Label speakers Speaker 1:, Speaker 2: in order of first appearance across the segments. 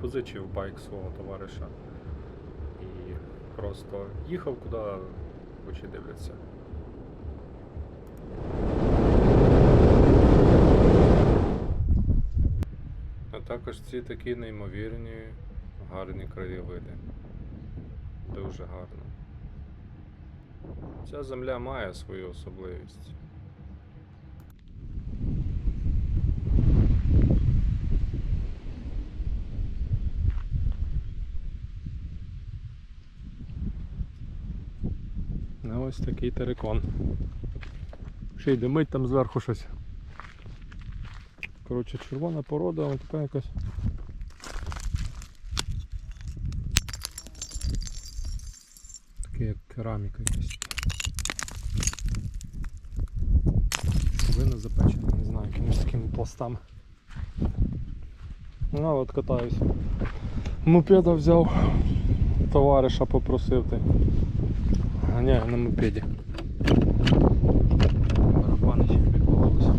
Speaker 1: позичив байк свого товариша і просто їхав куди очі дивляться. А також ці такі неймовірні гарні краєвиди. Дуже гарно. Ця земля має свою особливість. Ну ось такий терикон. Ще й димить там зверху щось. Коротше, червона порода, ось така якась. Таке як кераміка якась. Вина запечена, не знаю, якимось такими пластами. Ну от катаюсь. Мопеда взяв, товариша попросив ти. Ганяю на мопеді. Барабани ще відбувалося.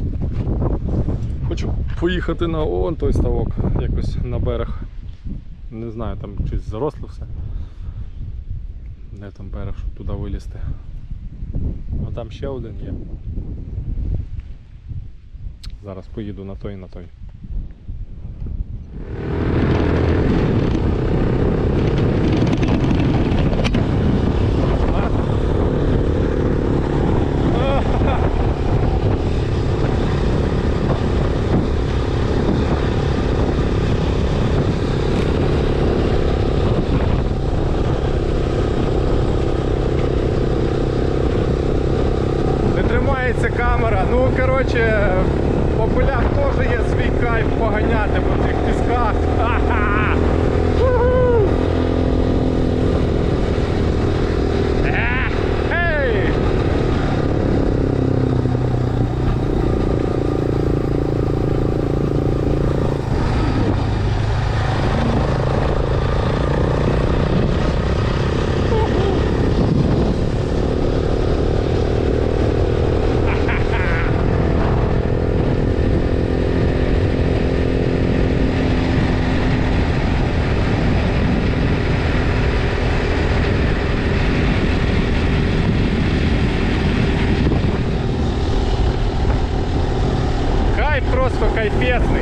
Speaker 1: Хочу поїхати на он той ставок, якось на берег. Не знаю, там щось заросло все. Де там берег, щоб туди вилізти. Ну там ще один є. Зараз поїду на той і на той. Не камера. Ну, коротше, по полях теж є свій кайф поганяти по цих пісках. Ха-ха! Вайп просто кайфетний.